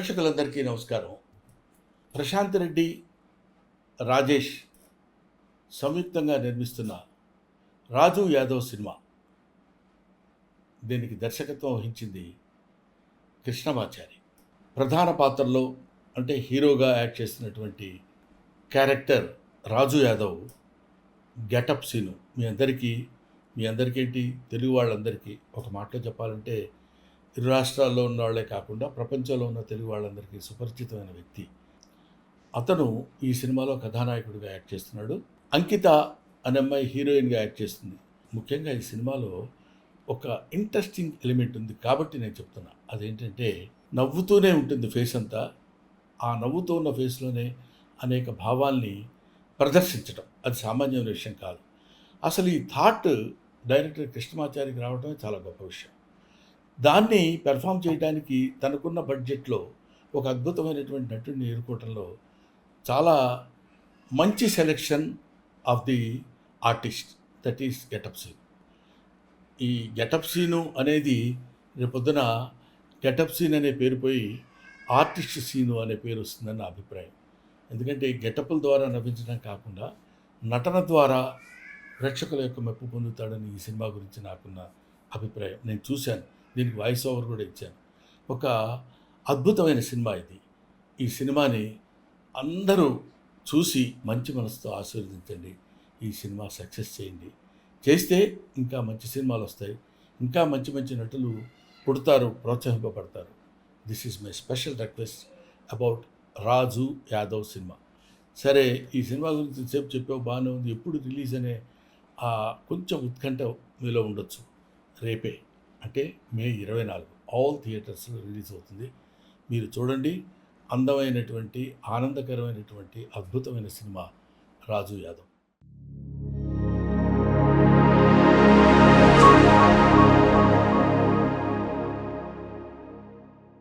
ప్రేక్షకులందరికీ నమస్కారం. ప్రశాంత్ రెడ్డి రాజేష్ సంయుక్తంగా నిర్మిస్తున్న రాజు యాదవ్ సినిమా దీనికి దర్శకత్వం వహించింది కృష్ణమాచారి. ప్రధాన పాత్రలో అంటే హీరోగా యాక్ట్ చేసినటువంటి క్యారెక్టర్ రాజు యాదవ్ గెటప్ సీను. మీ అందరికీ మీ అందరికేంటి తెలుగు వాళ్ళందరికీ ఒక మాటలో చెప్పాలంటే ఇరు రాష్ట్రాల్లో ఉన్న వాళ్ళే కాకుండా ప్రపంచంలో ఉన్న తెలుగు వాళ్ళందరికీ సుపరిచితమైన వ్యక్తి. అతను ఈ సినిమాలో కథానాయకుడిగా యాక్ట్ చేస్తున్నాడు. అంకిత అనే అమ్మాయి హీరోయిన్గా యాక్ట్ చేస్తుంది. ముఖ్యంగా ఈ సినిమాలో ఒక ఇంట్రెస్టింగ్ ఎలిమెంట్ ఉంది కాబట్టి నేను చెప్తున్నా. అదేంటంటే నవ్వుతూనే ఉంటుంది ఫేస్ అంతా. ఆ నవ్వుతూ ఉన్న ఫేస్లోనే అనేక భావాల్ని ప్రదర్శించడం అది సామాన్యమైన విషయం కాదు. అసలు ఈ థాట్ డైరెక్టర్ కృష్ణమాచారికి రావడమే చాలా గొప్ప విషయం. దాన్ని పెర్ఫామ్ చేయడానికి తనకున్న బడ్జెట్లో ఒక అద్భుతమైనటువంటి నటుడిని ఎదుర్కోవటంలో చాలా మంచి selection of the artist that is Getup Seen ఈ గెటప్ సీను అనేది రేపొద్దున గెటప్ సీన్ అనే పేరు పోయి ఆర్టిస్ట్ సీను అనే పేరు వస్తుందని నా అభిప్రాయం. ఎందుకంటే గెటప్ల ద్వారా నవ్వించడం కాకుండా నటన ద్వారా ప్రేక్షకుల యొక్క మెప్పు పొందుతాడని ఈ సినిమా గురించి నాకున్న అభిప్రాయం. నేను చూశాను. దీనికి వాయిస్ ఓవర్ కూడా ఇచ్చాను ఒక అద్భుతమైన సినిమా ఇది. ఈ సినిమాని అందరూ చూసి మంచి మనసుతో ఆశీర్వదించండి. ఈ సినిమా సక్సెస్ చేయండి. చేస్తే ఇంకా మంచి సినిమాలు వస్తాయి. ఇంకా మంచి మంచి నటులు పుడతారు ప్రోత్సహింపబడతారు. This is my special request about Raju Yadav cinema సరే ఈ సినిమా గురించి సేపు చెప్పావు బాగానే ఉంది. ఎప్పుడు రిలీజ్ అనే కొంచెం ఉత్కంఠ మీలో ఉండొచ్చు. రేపే. అంటే మే ఇరవై నాలుగు. ఆల్ థియేటర్స్లో రిలీజ్ అవుతుంది. మీరు చూడండి అందమైనటువంటి ఆనందకరమైనటువంటి అద్భుతమైన సినిమా రాజు యాదవ్.